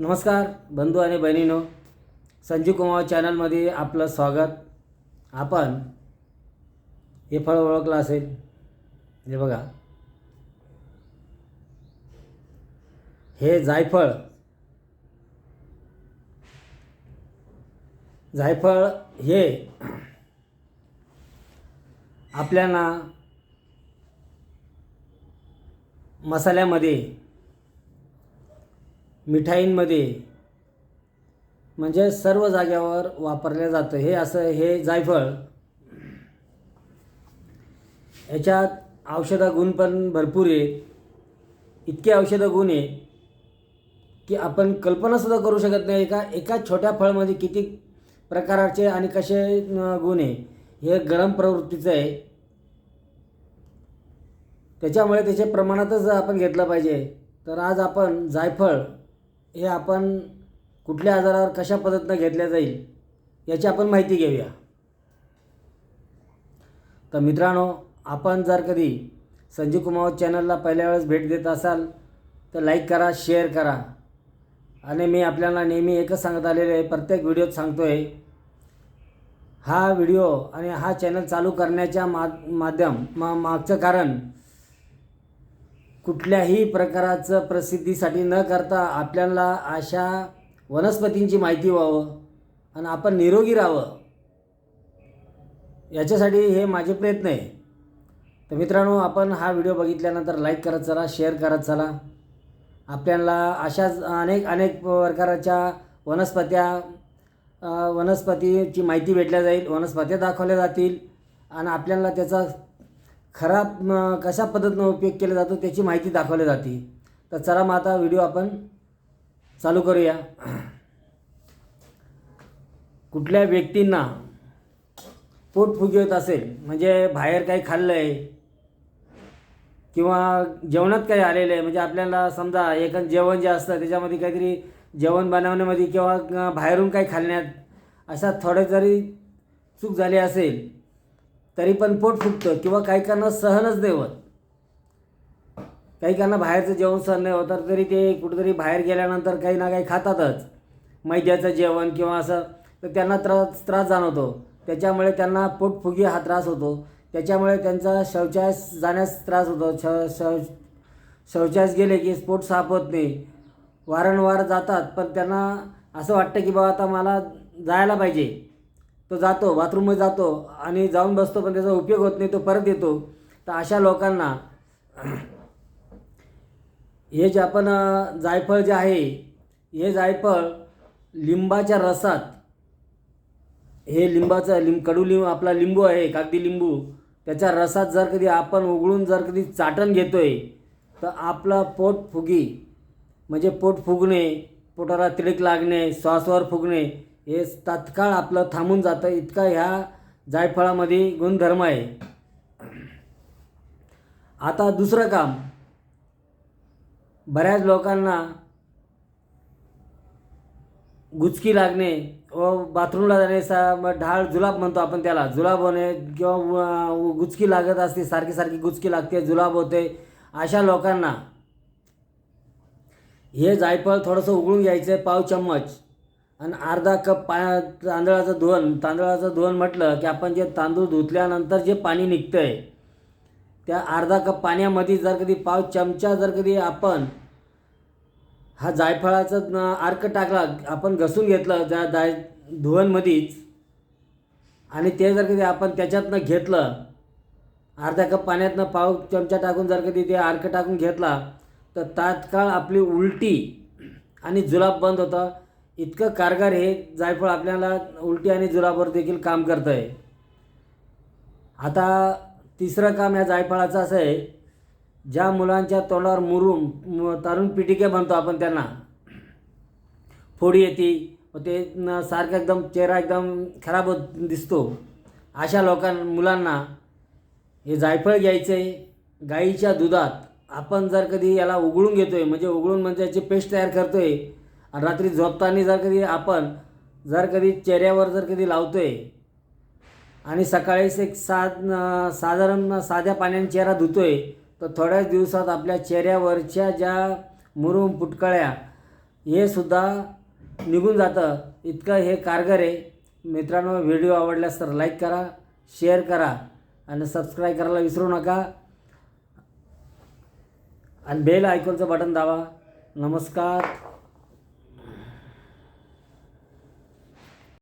नमस्कार बंधू आणि बहिणीनो. संजीव कुमार चॅनलमध्ये आपलं स्वागत. आपण हे फळ ओळखलं असेल. हे बघा. हे जायफळ. जायफळ हे आपल्याला मसाल्यामध्ये मिठाईंमध्ये म्हणजे सर्व जाग्यावर वापरलं जातं. हे असं हे जायफळ. याच्यात औषधा गुण पण भरपूर आहे इतके औषध गुण आहे की आपण कल्पनासुद्धा करू शकत नाही एका एका छोट्या फळामध्ये किती प्रकारचे आणि कसे गुण आहे हे गरम प्रवृत्तीचं आहे. त्याच्यामुळे त्याच्या प्रमाणातच आपण घेतलं पाहिजे. तर आज आपण जायफळ हे आपण कुठल्या आजारावर कशा पद्धतीनं घेतल्या जाईल याची आपण माहिती घेऊया. तर मित्रांनो आपण जर कधी संजीव कुमार चॅनलला पहिल्या वेळेस भेट देत असाल तर लाईक करा शेअर करा. आणि मी आपल्याला नेहमी एकच सांगत आलेले आहे प्रत्येक व्हिडिओत सांगतो आहे हा व्हिडिओ आणि हा चॅनल चालू करण्याच्या मा माध्यम मा मागचं कारण कुठल्याही प्रकाराचं प्रसिद्धीसाठी न करता आपल्याला अशा वनस्पतींची माहिती व्हावं आणि आपण निरोगी राहावं. याच्यासाठी हे माझे प्रयत्न आहे. तर मित्रांनो आपण हा व्हिडिओ बघितल्यानंतर लाईक करत चला शेअर करत चला. आपल्याला अशाच अनेक अनेक प्रकाराच्या वनस्पत्या वनस्पतीची माहिती भेटल्या जाईल वनस्पत्या दाखवल्या जातील आणि आपल्याला त्याचा खराब कशा पद्धतीनं उपयोग केला जातो त्याची माहिती दाखवली जाते. तर चला मग आता व्हिडिओ आपण चालू करूया. कुठल्या व्यक्तींना पोट फुगवत असेल म्हणजे बाहेर काही खाल्लं आहे किंवा जेवणात काही आलेलं आहे म्हणजे आपल्याला समजा एक जेवण जे असतं त्याच्यामध्ये काहीतरी जेवण बनवण्यामध्ये किंवा बाहेरून काही खाल्ण्यात अशा थोडे जरी चूक झाली असेल तरी पण पोट फुगतं किंवा काही कारणं सहनच नाही होत. काही कारणं बाहेरचं जेवण सहन नाही होत तर तरी ते कुठेतरी बाहेर गेल्यानंतर काही ना काही खातातच. मैद्याचं जेवण किंवा असं तर त्यांना त्रास त्रास जाणवतो. त्याच्यामुळे त्यांना पोटफुगी हा त्रास होतो. त्याच्यामुळे त्यांचा शौचास जाण्यास त्रास होतो. श शौ शौचास गेले की स्पोट साफ होत नाही. वारंवार जातात पण त्यांना असं वाटतं की बाबा आता मला जायला पाहिजे. तो जातो बाथरूममध्ये जातो आणि जाऊन बसतो पण त्याचा उपयोग होत नाही तो परत येतो. तर अशा लोकांना हे जे आपण जायफळ जे आहे हे जायफळ लिंबाच्या रसात हे लिंबाचं लिंब कडुलिंब आपला लिंबू आहे कागदी लिंबू त्याच्या रसात जर कधी आपण उघडून जर कधी चाटण घेतो आहे तर आपलं पोट फुगी म्हणजे पोट फुगणे पोटाला तिडक लागणे श्वासावर फुगणे हे तात्काळ आपलं थांबून जातं. इतका ह्या जायफळामध्ये गुणधर्म आहे. आता दुसरं काम. बऱ्याच लोकांना गुचकी लागणे व बाथरूमला जाणे सा ढाळ जुलाब म्हणतो आपण त्याला. जुलाब होणे किंवा गुचकी लागत असते सारखी सारखी गुचकी लागते जुलाब होते. अशा लोकांना हे जायफळ थोडंसं उघडून घ्यायचं आहे पाव चम्मच. आणि अर्धा कप पा तांदळाचं धुवण तांदळाचं धुवण म्हटलं की आपण जे तांदूळ धुतल्यानंतर जे पाणी निघतं आहे त्या अर्धा कप पाण्यामध्ये जर कधी पाव चमचा जर कधी आपण हा जायफळाचं अर्क टाकला आपण घसून घेतलं त्या जाय धुवणमध्येच आणि ते जर कधी आपण त्याच्यातनं घेतलं अर्धा कप पाण्यातनं पाव चमचा टाकून जर कधी ते अर्क टाकून घेतला तर तात्काळ आपली उलटी आणि जुलाब बंद होतं. इतकं कारगर हे जायफळ आपल्याला उलटी आणि जुलाबर देखील काम करतं आहे आता तिसरं काम या जायफळाचं असं आहे ज्या मुलांच्या तोंडावर मुरून तारून पिटिके म्हणतो आपण त्यांना. फोडी येते व ते न- सारखं एकदम चेहरा एकदम खराब होत दिसतो. अशा लोकां मुलांना हे जायफळ घ्यायचं आहे गाईच्या दुधात. आपण जर कधी याला उघडून घेतो आहे म्हणजे उघडून म्हणजे याची पेस्ट तयार करतो आहे आणि रात्री झोपताना जर कधी आपण जर कधी चेहऱ्यावर जर कधी लावतो आहे आणि सकाळीच एक साध साधारण साध्या पाण्याने चेहरा धुतो आहे तर थोड्याच दिवसात आपल्या चेहऱ्यावरच्या ज्या मुरुम पुटकळ्या हे सुद्धा निघून जातं. इतकं हे कारगर आहे. मित्रांनो व्हिडिओ आवडल्यास तर लाईक करा शेअर करा आणि सबस्क्राईब करायला विसरू नका. आणि बेल आयकॉनचं बटन दाबा. नमस्कार.